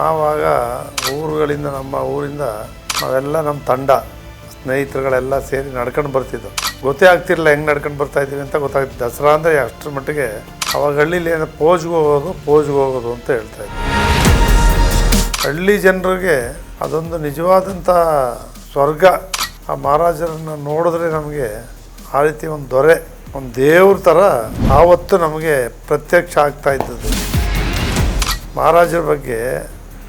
ನಾವಾಗ ಊರುಗಳಿಂದ ನಮ್ಮ ಊರಿಂದ ನಾವೆಲ್ಲ ನಮ್ಮ ತಂಡ, ಸ್ನೇಹಿತರುಗಳೆಲ್ಲ ಸೇರಿ ನಡ್ಕೊಂಡು ಬರ್ತಿದ್ದೋ. ಗೊತ್ತೇ ಆಗ್ತಿರಲಿಲ್ಲ ಹೆಂಗೆ ನಡ್ಕೊಂಡು ಬರ್ತಾ ಇದ್ದೀವಿ ಅಂತ ಗೊತ್ತಾಗ್ತಿತ್ತು. ದಸರಾ ಅಂದರೆ ಅಷ್ಟರ ಮಟ್ಟಿಗೆ ಅವಾಗ ಹಳ್ಳಿಲಿ ಏನೋ ಪೋಜ್ಗೆ ಹೋಗೋದು ಪೋಜ್ಗೆ ಹೋಗೋದು ಅಂತ ಹೇಳ್ತಾ ಇದ್ದೆ. ಹಳ್ಳಿ ಜನರಿಗೆ ಅದೊಂದು ನಿಜವಾದಂಥ ಸ್ವರ್ಗ. ಆ ಮಹಾರಾಜರನ್ನು ನೋಡಿದ್ರೆ ನಮಗೆ ಆ ರೀತಿ ಒಂದು ದೊರೆ, ಒಂದು ದೇವ್ರ ಥರ ಆವತ್ತು ನಮಗೆ ಪ್ರತ್ಯಕ್ಷ ಆಗ್ತಾ ಇದ್ದದ್ದು. ಮಹಾರಾಜರ ಬಗ್ಗೆ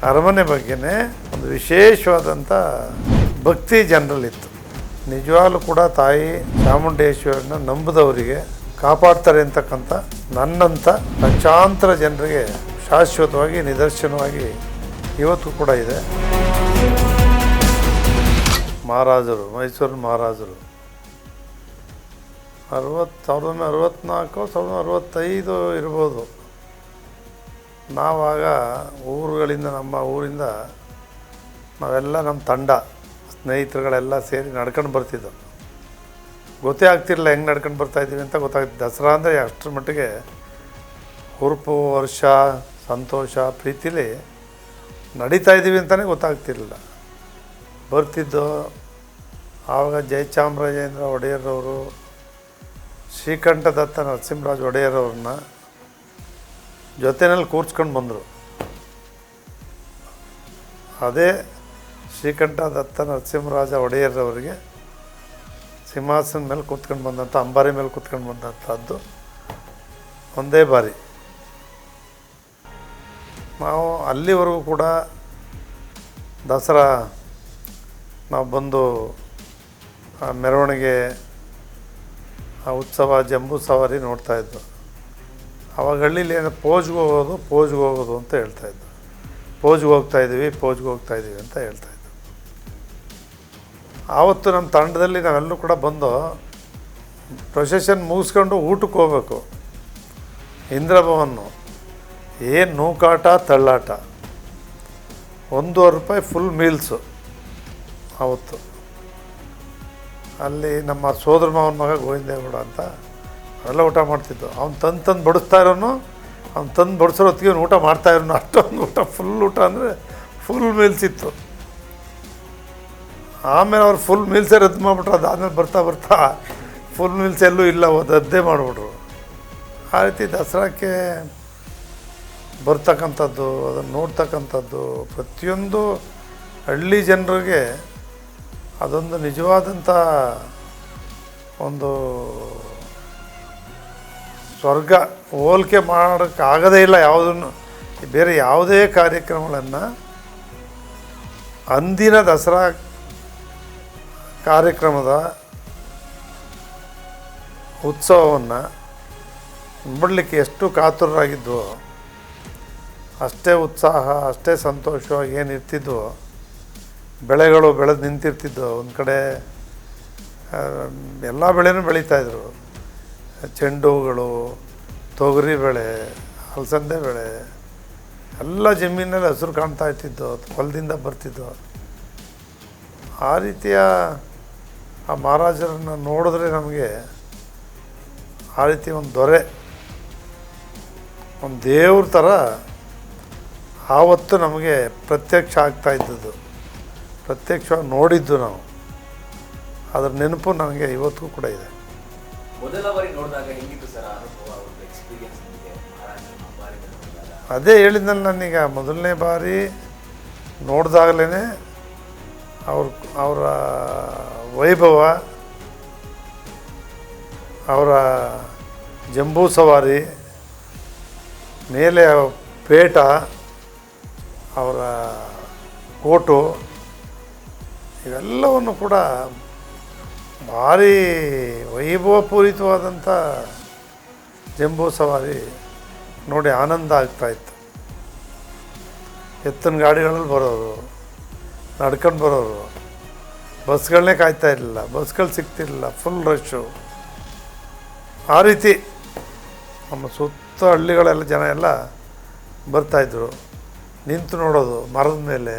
ಅರಮನೆ ಬಗ್ಗೆನೇ ಒಂದು ವಿಶೇಷವಾದಂಥ ಭಕ್ತಿ ಜನರಲ್ಲಿತ್ತು ನಿಜವಾಗ್ಲೂ ಕೂಡ ತಾಯಿ ಚಾಮುಂಡೇಶ್ವರನ ನಂಬಿದವರಿಗೆ ಕಾಪಾಡ್ತಾರೆ ಅಂತಕ್ಕಂಥ ನನ್ನಂಥ ಲಕ್ಷಾಂತರ ಜನರಿಗೆ ಶಾಶ್ವತವಾಗಿ ನಿದರ್ಶನವಾಗಿ ಇವತ್ತು ಕೂಡ ಇದೆ. ಮಹಾರಾಜರು ಮೈಸೂರು ಮಹಾರಾಜರು. ಅರವತ್ತು, ಸಾವಿರದ ಒಂಬೈನೂರ ಅರವತ್ತ್ನಾಲ್ಕು, ಸಾವಿರದ ಅರವತ್ತೈದು ಇರ್ಬೋದು. ನಾವಾಗ ಊರುಗಳಿಂದ, ನಮ್ಮ ಊರಿಂದ ನಾವೆಲ್ಲ ನಮ್ಮ ತಂಡ, ಸ್ನೇಹಿತರುಗಳೆಲ್ಲ ಸೇರಿ ನಡ್ಕೊಂಡು ಬರ್ತಿದ್ದವು ಗೊತ್ತೇ ಆಗ್ತಿರಲಿಲ್ಲ ಹೆಂಗೆ ನಡ್ಕೊಂಡು ಬರ್ತಾ ಇದ್ದೀವಿ ಅಂತ ಗೊತ್ತಾಗ್ತಿತ್ತು. ದಸರಾ ಅಂದರೆ ಅಷ್ಟರ ಮಟ್ಟಿಗೆ ಹುರುಪು, ವರ್ಷ, ಸಂತೋಷ, ಪ್ರೀತಿಲಿ ನಡೀತಾ ಇದ್ದೀವಿ ಅಂತಲೇ ಗೊತ್ತಾಗ್ತಿರಲಿಲ್ಲ. ಬರ್ತಿದ್ದು ಆವಾಗ ಜಯಚಾಮರಾಜೇಂದ್ರ ಒಡೆಯರವರು, ಶ್ರೀಕಂಠದತ್ತ ನರಸಿಂಹರಾಜ್ ಒಡೆಯರವ್ರನ್ನ ಜೊತೆಯಲ್ಲಿ ಕೂರ್ಸ್ಕೊಂಡು ಬಂದರು. ಅದೇ ಶ್ರೀಕಂಠ ದತ್ತ ನರಸಿಂಹರಾಜ ಒಡೆಯರವರಿಗೆ ಸಿಂಹಾಸನ ಮೇಲೆ ಕೂತ್ಕೊಂಡು ಬಂದಂಥ, ಅಂಬಾರಿ ಮೇಲೆ ಕೂತ್ಕೊಂಡು ಬಂದಂಥದ್ದು ಒಂದೇ ಬಾರಿ. ನಾವು ಅಲ್ಲಿವರೆಗೂ ಕೂಡ ದಸರಾ ನಾವು ಬಂದು ಮೆರವಣಿಗೆ, ಆ ಉತ್ಸವ, ಜಂಬೂ ಸವಾರಿ ನೋಡ್ತಾಯಿದ್ದು ಅವಾಗ ಹಳ್ಳಿಲಿ ಏನು ಪೋಜ್ಗೆ ಹೋಗೋದು ಪೋಜ್ಗೆ ಹೋಗೋದು ಅಂತ ಹೇಳ್ತಾಯಿದ್ದು ಪೋಜ್ಗೆ ಹೋಗ್ತಾ ಇದ್ದೀವಿ ಪೋಜ್ಗೆ ಹೋಗ್ತಾ ಇದ್ದೀವಿ ಅಂತ ಇದ್ದರು ಆವತ್ತು ನಮ್ಮ ತಂಡದಲ್ಲಿ ನಾವೆಲ್ಲರೂ ಕೂಡ ಬಂದು ಪ್ರೊಸೆಷನ್ ಮುಗಿಸ್ಕೊಂಡು ಊಟಕ್ಕೆ ಹೋಗ್ಬೇಕು. ಇಂದ್ರಭವನ್ನು. ಏನು ನೂಕಾಟ, ತಳ್ಳಾಟ. ಒಂದೂವರೆ ರೂಪಾಯಿ ಫುಲ್ ಮೀಲ್ಸು ಆವತ್ತು. ಅಲ್ಲಿ ನಮ್ಮ ಸೋದರ ಮಾವನ ಮಗ ಗೋವಿಂದೇಗೌಡ ಅಂತ ಅವೆಲ್ಲ ಊಟ ಮಾಡ್ತಿದ್ದು. ಅವ್ನು ತಂದು ತಂದು ಬಡಿಸ್ತಾ ಇರೋನು, ಅವ್ನು ತಂದು ಬಡಿಸೋ ಹೊತ್ತಿಗೆ ಊಟ ಮಾಡ್ತಾ ಇರೋನು. ಅಷ್ಟೊಂದು ಊಟ ಫುಲ್ ಊಟ ಅಂದರೆ ಫುಲ್ ಮೀಲ್ಸ್ ಇತ್ತು. ಆಮೇಲೆ ಅವ್ರು ಫುಲ್ ಮೀಲ್ಸೇ ರದ್ದು ಮಾಡಿಬಿಟ್ರು. ಅದಾದಮೇಲೆ ಬರ್ತಾ ಬರ್ತಾ ಫುಲ್ ಮೀಲ್ಸ್ ಎಲ್ಲೂ ಇಲ್ಲ ಅದ್ದೇ ಮಾಡಿಬಿಟ್ರು. ಆ ರೀತಿ ದಸರಾಕ್ಕೆ ಬರ್ತಕ್ಕಂಥದ್ದು, ಅದನ್ನು ನೋಡ್ತಕ್ಕಂಥದ್ದು, ಪ್ರತಿಯೊಂದು ಹಳ್ಳಿ ಜನರಿಗೆ ಅದೊಂದು ನಿಜವಾದಂಥ ಒಂದು ಸ್ವರ್ಗ ಹೋಲಿಕೆ ಮಾಡೋಕ್ಕಾಗದೇ ಇಲ್ಲ ಯಾವುದನ್ನು. ಬೇರೆ ಯಾವುದೇ ಕಾರ್ಯಕ್ರಮಗಳನ್ನು ಅಂದಿನ ದಸರಾ ಕಾರ್ಯಕ್ರಮದ ಉತ್ಸವವನ್ನು ನೋಡಲಿಕ್ಕೆ ಎಷ್ಟು ಕಾತುರರಾಗಿದ್ವೋ, ಅಷ್ಟೇ ಉತ್ಸಾಹ, ಅಷ್ಟೇ ಸಂತೋಷವಾಗಿ ಏನು ಇರ್ತಿದ್ವೋ, ಬೆಳೆಗಳು ಬೆಳೆದು ನಿಂತಿರ್ತಿದ್ದವು ಒಂದು ಕಡೆ ಎಲ್ಲ ಬೆಳೆನೂ ಬೆಳೀತಾಯಿದ್ರು ಚೆಂಡು ಹೂಗಳು ತೊಗರಿ ಬೆಳೆ, ಅಲಸಂದೆ ಬೆಳೆ, ಎಲ್ಲ ಜಮೀನಲ್ಲಿ ಹಸಿರು ಕಾಣ್ತಾ ಇರ್ತಿದ್ದು ಹೊಲದಿಂದ ಬರ್ತಿದ್ದು ಆ ರೀತಿಯ ಆ ಮಹಾರಾಜರನ್ನು ನೋಡಿದ್ರೆ ನಮಗೆ ಆ ರೀತಿ ಒಂದು ದೊರೆ, ಒಂದು ದೇವ್ರ ಥರ ಆವತ್ತು ನಮಗೆ ಪ್ರತ್ಯಕ್ಷ ಆಗ್ತಾ ಇದ್ದದ್ದು. ಪ್ರತ್ಯಕ್ಷವಾಗಿ ನೋಡಿದ್ದು ನಾವು. ಅದರ ನೆನಪು ನನಗೆ ಇವತ್ತಿಗೂ ಕೂಡ ಇದೆ. ಮೊದಲ ಬಾರಿ ನೋಡಿದಾಗ ಹೆಂಗಿತ್ತು ಸರ್ ಅನುಭವ, ಒಂದು ಎಕ್ಸ್ಪೀರಿಯನ್ಸ್ ನಿಮಗೆ ಅದೇ ಹೇಳಿದ್ನಲ್ಲ ನಾನೀಗ ಮೊದಲನೇ ಬಾರಿ ನೋಡಿದಾಗಲೇ ಅವ್ರ, ಅವರ ವೈಭವ, ಅವರ ಜಂಬೂ ಸವಾರಿ, ಮೇಲೆ ಪೇಟ, ಅವರ ಕೋಟು, ಇವೆಲ್ಲವನ್ನು ಕೂಡ ಭಾರಿ ವೈಭವಪೂರಿತವಾದಂಥ ಜಂಬೂ ಸವಾರಿ ನೋಡಿ ಆನಂದ ಆಗ್ತಾಯಿತ್ತು ಎತ್ತಿನ ಗಾಡಿಗಳಲ್ಲಿ ಬರೋರು, ನಡ್ಕೊಂಡು ಬರೋರು, ಬಸ್ಗಳನ್ನೇ ಕಾಯ್ತಾ ಇರಲಿಲ್ಲ, ಬಸ್ಗಳು ಸಿಗ್ತಿರಲಿಲ್ಲ ಫುಲ್ ರಶ್ಶು ಆ ರೀತಿ ನಮ್ಮ ಸುತ್ತ ಹಳ್ಳಿಗಳೆಲ್ಲ ಜನ ಎಲ್ಲ ಬರ್ತಾಯಿದ್ರು ನಿಂತು ನೋಡೋದು ಮರದ ಮೇಲೆ,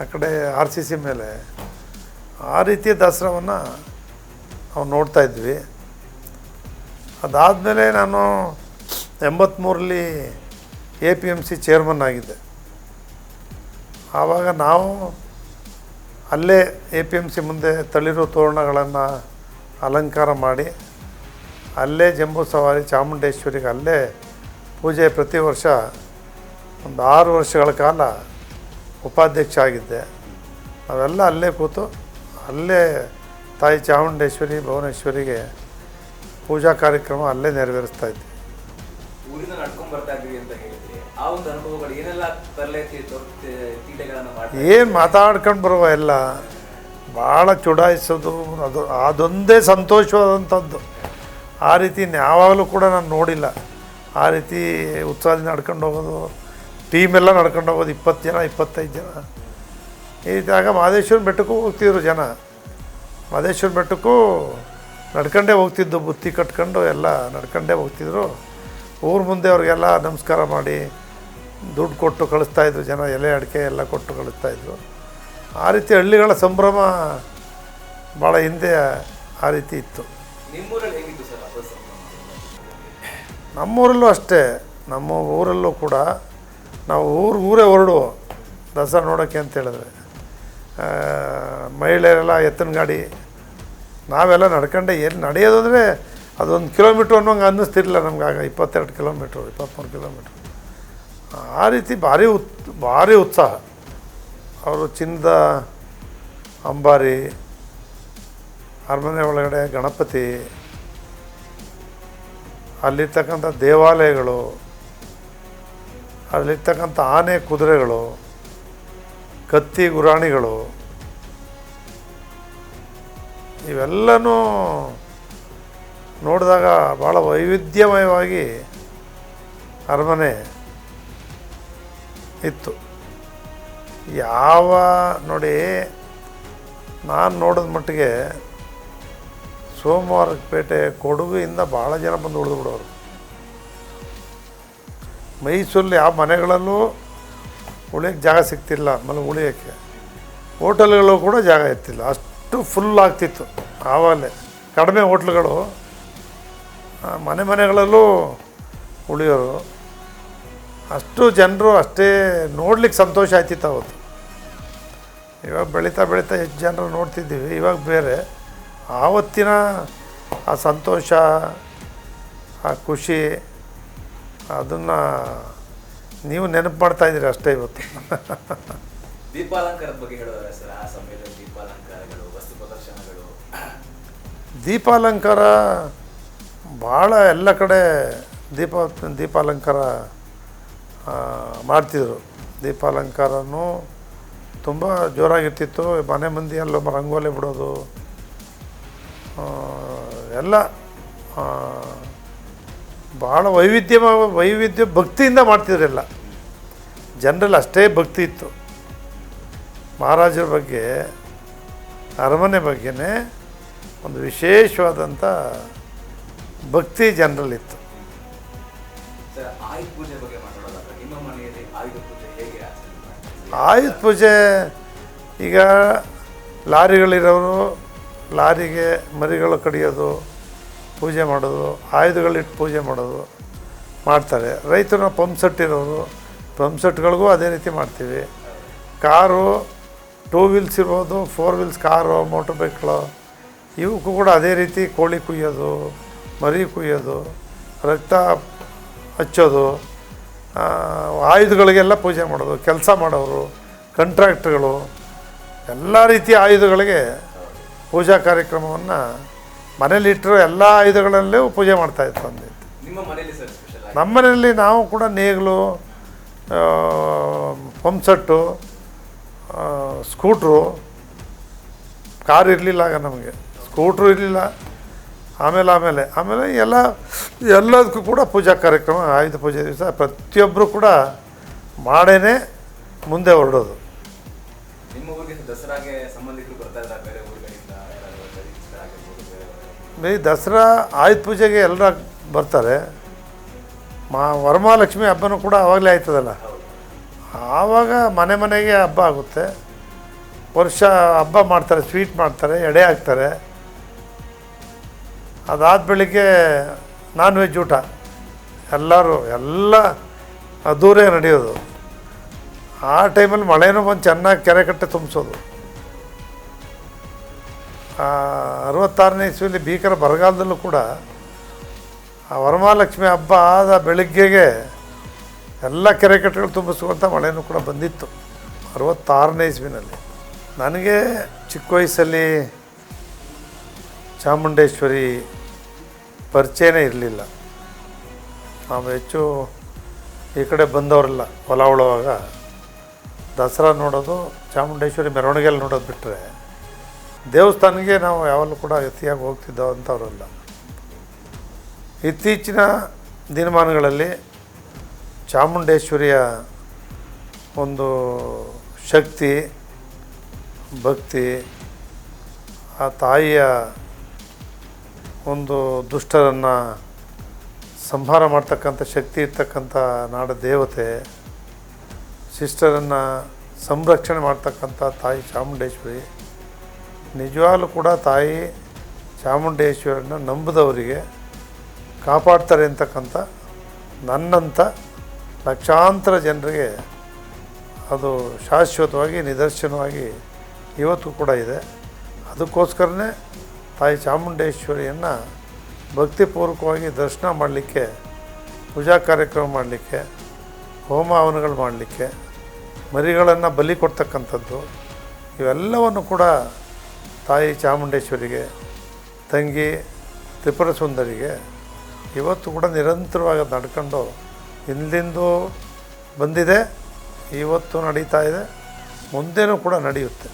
ಆ ಕಡೆ ಆರ್ ಸಿ ಸಿ ಮೇಲೆ. ಆ ರೀತಿಯ ದಸರಾವನ್ನು ನಾವು ನೋಡ್ತಾ ಇದ್ವಿ. ಅದಾದಮೇಲೆ ನಾನು ಎಂಬತ್ತ್ಮೂರಲ್ಲಿ A P M C chairman ಆಗಿದ್ದೆ. ಆವಾಗ ನಾವು ಅಲ್ಲೇ ಎ ಪಿ ಎಂ ಸಿ ಮುಂದೆ ತಳಿರು ತೋರಣಗಳನ್ನು ಅಲಂಕಾರ ಮಾಡಿ, ಅಲ್ಲೇ ಜಂಬೂ ಸವಾರಿ ಚಾಮುಂಡೇಶ್ವರಿಗೆ ಅಲ್ಲೇ ಪೂಜೆ ಪ್ರತಿ ವರ್ಷ ಒಂದು ಆರು ವರ್ಷಗಳ ಕಾಲ ಉಪಾಧ್ಯಕ್ಷ ಆಗಿದ್ದೆ. ನಾವೆಲ್ಲ ಅಲ್ಲೇ ಕೂತು ಅಲ್ಲೇ ತಾಯಿ ಚಾಮುಂಡೇಶ್ವರಿ ಭುವನೇಶ್ವರಿಗೆ ಪೂಜಾ ಕಾರ್ಯಕ್ರಮ ಅಲ್ಲೇ ನೆರವೇರಿಸ್ತಾ ಇದ್ವಿ. ಊರಿಂದ ನಡ್ಕೊಂಡ್ ಬರ್ತಾ ಇದ್ವಿ ಅಂತ ಹೇಳಿದ್ರಿ ಆ ಒಂದು ಅನುಭವಗಳು ಏನೆಲ್ಲ ತರಲೆ ತೀಟೆಗಳನ್ನ ಮಾಡ್ತಾ ಏನು ಮಾತಾಡ್ಕೊಂಡು ಬರುವ ಎಲ್ಲ ಭಾಳ ಚುಡಾಯಿಸೋದು ಅದು ಅದೊಂದೇ ಸಂತೋಷವಾದಂಥದ್ದು. ಆ ರೀತಿ ಯಾವಾಗಲೂ ಕೂಡ ನಾನು ನೋಡಿಲ್ಲ. ಆ ರೀತಿ ಉತ್ಸಾಹದಿಂದ ನಡ್ಕೊಂಡು ಹೋಗೋದು ಟೀಮೆಲ್ಲ ನಡ್ಕೊಂಡು ಹೋಗೋದು ಇಪ್ಪತ್ತು ಜನ ಇಪ್ಪತ್ತೈದು ಜನ. ಈ ಜಾಗ ಮಹದೇಶ್ವರ ಬೆಟ್ಟಕ್ಕೂ ಹೋಗ್ತಿದ್ರು ಜನ. ಮಹದೇಶ್ವರ ಬೆಟ್ಟಕ್ಕೂ ನಡ್ಕೊಂಡೇ ಹೋಗ್ತಿದ್ದು ಬುತ್ತಿ ಕಟ್ಕೊಂಡು ಎಲ್ಲ ನಡ್ಕೊಂಡೇ ಹೋಗ್ತಿದ್ರು. ಊರ ಮುಂದೆ ಅವ್ರಿಗೆಲ್ಲ ನಮಸ್ಕಾರ ಮಾಡಿ ದುಡ್ಡು ಕೊಟ್ಟು ಕಳಿಸ್ತಾಯಿದ್ರು ಜನ ಎಲೆ ಅಡಿಕೆ ಎಲ್ಲ ಕೊಟ್ಟು ಕಳಿಸ್ತಾಯಿದ್ರು ಆ ರೀತಿ ಹಳ್ಳಿಗಳ ಸಂಭ್ರಮ ಭಾಳ ಹಿಂದೆ ಆ ರೀತಿ ಇತ್ತು. ನಿಮ್ಮೂರಲ್ಲಿ ಅಷ್ಟೇ ನಮ್ಮ ಊರಲ್ಲೂ ಕೂಡ ನಾವು ಊರು ಊರೇ ಹೊರಡುವ ದಸರಾ ನೋಡೋಕ್ಕೆ ಅಂತ ಹೇಳಿದ್ರೆ. ಮಹಿಳೆಯರೆಲ್ಲ ಎತ್ತಿನ ಗಾಡಿ. ನಾವೆಲ್ಲ ನಡ್ಕೊಂಡೆ ಏನು ನಡೆಯೋದು ಅಂದರೆ ಅದೊಂದು ಕಿಲೋಮೀಟ್ರ್ ಅನ್ನೋಂಗೆ ಅನ್ನಿಸ್ತಿರಲಿಲ್ಲ ನಮ್ಗೆ ಆಗ, ಇಪ್ಪತ್ತೆರಡು ಕಿಲೋಮೀಟ್ರು, ಇಪ್ಪತ್ತ್ಮೂರು ಕಿಲೋಮೀಟ್ರ್. ಆ ರೀತಿ ಭಾರಿ ಉತ್, ಭಾರಿ ಉತ್ಸಾಹ. ಅವರು ಚಿನ್ನದ ಅಂಬಾರಿ, ಅರಮನೆ ಒಳಗಡೆ ಗಣಪತಿ, ಅಲ್ಲಿರ್ತಕ್ಕಂಥ ದೇವಾಲಯಗಳು, ಅಲ್ಲಿರ್ತಕ್ಕಂಥ ಆನೆ ಕುದುರೆಗಳು ಕತ್ತಿ ಗುರಾಣಿಗಳು, ಇವೆಲ್ಲನೂ ನೋಡಿದಾಗ ಭಾಳ ವೈವಿಧ್ಯಮಯವಾಗಿ ಅರಮನೆ ಇತ್ತು. ಯಾವ ನೋಡಿ, ನಾನು ನೋಡಿದ ಮಟ್ಟಿಗೆ ಸೋಮವಾರಪೇಟೆ ಕೊಡುಗೆಯಿಂದ ಭಾಳ ಜನ ಬಂದು ಉಳಿದು ಬಿಡೋರು. ಮೈಸೂರಲ್ಲಿ ಯಾವ ಮನೆಗಳಲ್ಲೂ ಉಳಿಯೋಕ್ಕೆ ಜಾಗ ಸಿಗ್ತಿಲ್ಲ ಆಮೇಲೆ ಉಳಿಯೋಕ್ಕೆ. ಹೋಟೆಲ್ಗಳು ಕೂಡ ಜಾಗ ಇರ್ತಿಲ್ಲ ಅಷ್ಟು ಫುಲ್ ಆಗ್ತಿತ್ತು, ಆವಾಗಲೇ. ಕಡಿಮೆ ಹೋಟ್ಲುಗಳು. ಮನೆ ಮನೆಗಳಲ್ಲೂ ಉಳಿಯೋರು. ಅಷ್ಟು ಜನರು ಅಷ್ಟೇ ನೋಡ್ಲಿಕ್ಕೆ ಸಂತೋಷ ಆಯ್ತಿತ್ತು ಅವತ್ತು. ಇವಾಗ ಬೆಳೀತಾ ಬೆಳೀತಾ ಹೆಚ್ಚು ಜನರು ನೋಡ್ತಿದ್ದೀವಿ, ಇವಾಗ ಬೇರೆ. ಆವತ್ತಿನ ಆ ಸಂತೋಷ, ಆ ಖುಷಿ, ಅದನ್ನು ನೀವು ನೆನಪು ಮಾಡ್ತಾ ಇದ್ದೀರಿ ಅಷ್ಟೇ ಇವತ್ತು. ದೀಪಾಲಂಕಾರದ ಬಗ್ಗೆ ಹೇಳೋದಾದ್ರೆ ಸರ್ ಆ ಸಮಯದಲ್ಲಿ ದೀಪಾಲಂಕಾರಗಳು ವಸ್ತು ಪ್ರದರ್ಶನಗಳು. ದೀಪಾಲಂಕಾರ ಭಾಳ ಎಲ್ಲ ಕಡೆ ದೀಪ ದೀಪಾಲಂಕಾರ ಮಾಡ್ತಿದ್ರು. ದೀಪಾಲಂಕಾರನೂ ತುಂಬ ಜೋರಾಗಿರ್ತಿತ್ತು. ಮನೆ ಮಂದಿ ಅಲ್ಲೊಬ್ಬ ರಂಗೋಲಿ ಬಿಡೋದು ಎಲ್ಲ ಭಾಳ ವೈವಿಧ್ಯ ವೈವಿಧ್ಯ ಭಕ್ತಿಯಿಂದ ಮಾಡ್ತಿದ್ರೆಲ್ಲ. ಜನರಲ್ಲಿ ಅಷ್ಟೇ ಭಕ್ತಿ ಇತ್ತು. ಮಹಾರಾಜರ ಬಗ್ಗೆ ಅರಮನೆ ಬಗ್ಗೆನೇ ಒಂದು ವಿಶೇಷವಾದಂಥ ಭಕ್ತಿ ಜನರಲ್ಲಿತ್ತು? ಆಯುಧ ಪೂಜೆ ಈಗ ಲಾರಿಗಳಿರೋರು ಲಾರಿಗೆ ಮರಿಗಳು ಕಡಿಯೋದು ಪೂಜೆ ಮಾಡೋದು, ಆಯುಧಗಳಿಟ್ಟು ಪೂಜೆ ಮಾಡೋದು ಮಾಡ್ತಾರೆ. ರೈತರನ್ನ ಪಂಪ್ ಸೆಟ್ ಇರೋರು ಪಂಪ್ ಸೆಟ್ಗಳಿಗೂ ಅದೇ ರೀತಿ ಮಾಡ್ತೀವಿ. ಕಾರು ಟೂ ವೀಲ್ಸ್ ಇರ್ಬೋದು ಫೋರ್ ವೀಲ್ಸ್ ಕಾರು ಮೋಟ್ರ್ ಬೈಕ್ಗಳು ಇವಕ್ಕೂ ಕೂಡ ಅದೇ ರೀತಿ ಕೋಳಿ ಕುಯ್ಯೋದು, ಮರಿ ಕುಯ್ಯೋದು, ರಕ್ತ ಹಚ್ಚೋದು ಆಯುಧಗಳಿಗೆಲ್ಲ ಪೂಜೆ ಮಾಡೋದು, ಕೆಲಸ ಮಾಡೋರು ಕಂಟ್ರಾಕ್ಟ್ರುಗಳು ಎಲ್ಲ ರೀತಿಯ ಆಯುಧಗಳಿಗೆ ಪೂಜಾ ಕಾರ್ಯಕ್ರಮವನ್ನು ಮನೇಲಿಟ್ಟರು ಎಲ್ಲ ಆಯುಧಗಳಲ್ಲೂ ಪೂಜೆ ಮಾಡ್ತಾ ಇತ್ತು ನಿಮ್ಮ ಮನೆಯಲ್ಲಿ ನಮ್ಮನೆಯಲ್ಲಿ ನಾವು ಕೂಡ ನೇಗಿಲು ಪಂಪ್ಸೆಟ್ಟು ಸ್ಕೂಟ್ರು ಕಾರ್ ಇರಲಿಲ್ಲ ಆಗ ನಮಗೆ. ಸ್ಕೂಟ್ರು ಇರಲಿಲ್ಲ ಆಮೇಲೆ ಆಮೇಲೆ ಆಮೇಲೆ ಎಲ್ಲ ಎಲ್ಲದಕ್ಕೂ ಕೂಡ ಪೂಜಾ ಕಾರ್ಯಕ್ರಮ ಆಯುಧ ಪೂಜೆ ದಿವಸ ಪ್ರತಿಯೊಬ್ಬರು ಕೂಡ ಮಾಡೇನೆ ಮುಂದೆ ಹೊರಡೋದು. ಈ ದಸರಾ ಆಯುಧ ಪೂಜೆಗೆ ಎಲ್ಲರ ಬರ್ತಾರೆ. ಮಾ ವರಮಹಾಲಕ್ಷ್ಮಿ ಹಬ್ಬನೂ ಕೂಡ ಆವಾಗಲೇ ಆಯ್ತದಲ್ಲ. ಆವಾಗ ಮನೆ ಮನೆಗೆ ಹಬ್ಬ ಆಗುತ್ತೆ. ವರ್ಷ ಹಬ್ಬ ಮಾಡ್ತಾರೆ, ಸ್ವೀಟ್ ಮಾಡ್ತಾರೆ, ಎಡೆ ಹಾಕ್ತಾರೆ. ಅದಾದ ಬೆಳಿಗ್ಗೆ ನಾನ್ ವೆಜ್ ಊಟ. ಎಲ್ಲರೂ, ಎಲ್ಲ ಅದ್ದೂರೇ ನಡೆಯೋದು. ಆ ಟೈಮಲ್ಲಿ ಮಳೆನೂ ಬಂದು ಚೆನ್ನಾಗಿ ಕೆರೆ ಕಟ್ಟೆ ತುಂಬಿಸೋದು. ಅರವತ್ತಾರನೇ ಇಸ್ವಿಯಲ್ಲಿ ಭೀಕರ ಬರಗಾಲದಲ್ಲೂ ಕೂಡ ಆ ವರಮಹಾಲಕ್ಷ್ಮಿ ಹಬ್ಬ ಆದ ಬೆಳಿಗ್ಗೆಗೆ ಎಲ್ಲ ಕೆರೆ ಕಟ್ಟೆಗಳು ತುಂಬಿಸುವಂಥ ಮಳೆನೂ ಕೂಡ ಬಂದಿತ್ತು ಅರವತ್ತಾರನೇ ಇಸ್ವಿನಲ್ಲಿ. ನನಗೆ ಚಿಕ್ಕ ವಯಸ್ಸಲ್ಲಿ ಚಾಮುಂಡೇಶ್ವರಿ ಪರಿಚಯನೇ ಇರಲಿಲ್ಲ. ನಾವು ಹೆಚ್ಚು ಈ ಕಡೆ ಬಂದವರೆಲ್ಲ, ಹೊಲ ಉಳುವಾಗ. ದಸರಾ ನೋಡೋದು, ಚಾಮುಂಡೇಶ್ವರಿ ಮೆರವಣಿಗೆಯಲ್ಲಿ ನೋಡೋದು ಬಿಟ್ಟರೆ ದೇವಸ್ಥಾನಕ್ಕೆ ನಾವು ಯಾವಾಗಲೂ ಕೂಡ ಅತಿಯಾಗಿ ಹೋಗ್ತಿದ್ದೋ ಅಂಥವ್ರಲ್ಲ ಇತ್ತೀಚಿನ ದಿನಮಾನಗಳಲ್ಲಿ ಚಾಮುಂಡೇಶ್ವರಿಯ ಒಂದು ಶಕ್ತಿ, ಭಕ್ತಿ, ಆ ತಾಯಿಯ ಒಂದು ದುಷ್ಟರನ್ನು ಸಂಹಾರ ಮಾಡ್ತಕ್ಕಂಥ ಶಕ್ತಿ ಇರ್ತಕ್ಕಂಥ ನಾಡ ದೇವತೆ, ಸಿಸ್ಟರನ್ನು ಸಂರಕ್ಷಣೆ ಮಾಡ್ತಕ್ಕಂಥ ತಾಯಿ ಚಾಮುಂಡೇಶ್ವರಿ. ನಿಜವಾಗ್ಲೂ ಕೂಡ ತಾಯಿ ಚಾಮುಂಡೇಶ್ವರನ್ನ ನಂಬಿದವರಿಗೆ ಕಾಪಾಡ್ತಾರೆ ಅಂತಕ್ಕಂಥ ನನ್ನಂಥ ಲಕ್ಷಾಂತರ ಜನರಿಗೆ ಅದು ಶಾಶ್ವತವಾಗಿ ನಿದರ್ಶನವಾಗಿ ಇವತ್ತು ಕೂಡ ಇದೆ. ಅದಕ್ಕೋಸ್ಕರನೇ ತಾಯಿ ಚಾಮುಂಡೇಶ್ವರಿಯನ್ನು ಭಕ್ತಿಪೂರ್ವಕವಾಗಿ ದರ್ಶನ ಮಾಡಲಿಕ್ಕೆ, ಪೂಜಾ ಕಾರ್ಯಕ್ರಮ ಮಾಡಲಿಕ್ಕೆ, ಹೋಮ ಹವನಗಳು ಮಾಡಲಿಕ್ಕೆ, ಮರಿಗಳನ್ನು ಬಲಿ ಕೊಡ್ತಕ್ಕಂಥದ್ದು, ಇವೆಲ್ಲವನ್ನು ಕೂಡ ತಾಯಿ ಚಾಮುಂಡೇಶ್ವರಿಗೆ, ತಂಗಿ ತ್ರಿಪುರ ಸುಂದರಿಗೆ ಇವತ್ತು ಕೂಡ ನಿರಂತರವಾಗಿ ನಡ್ಕೊಂಡು ಹಿಂದಿಂದು ಬಂದಿದೆ, ಇವತ್ತು ನಡೀತಾ ಇದೆ, ಮುಂದೆನೂ ಕೂಡ ನಡೆಯುತ್ತೆ.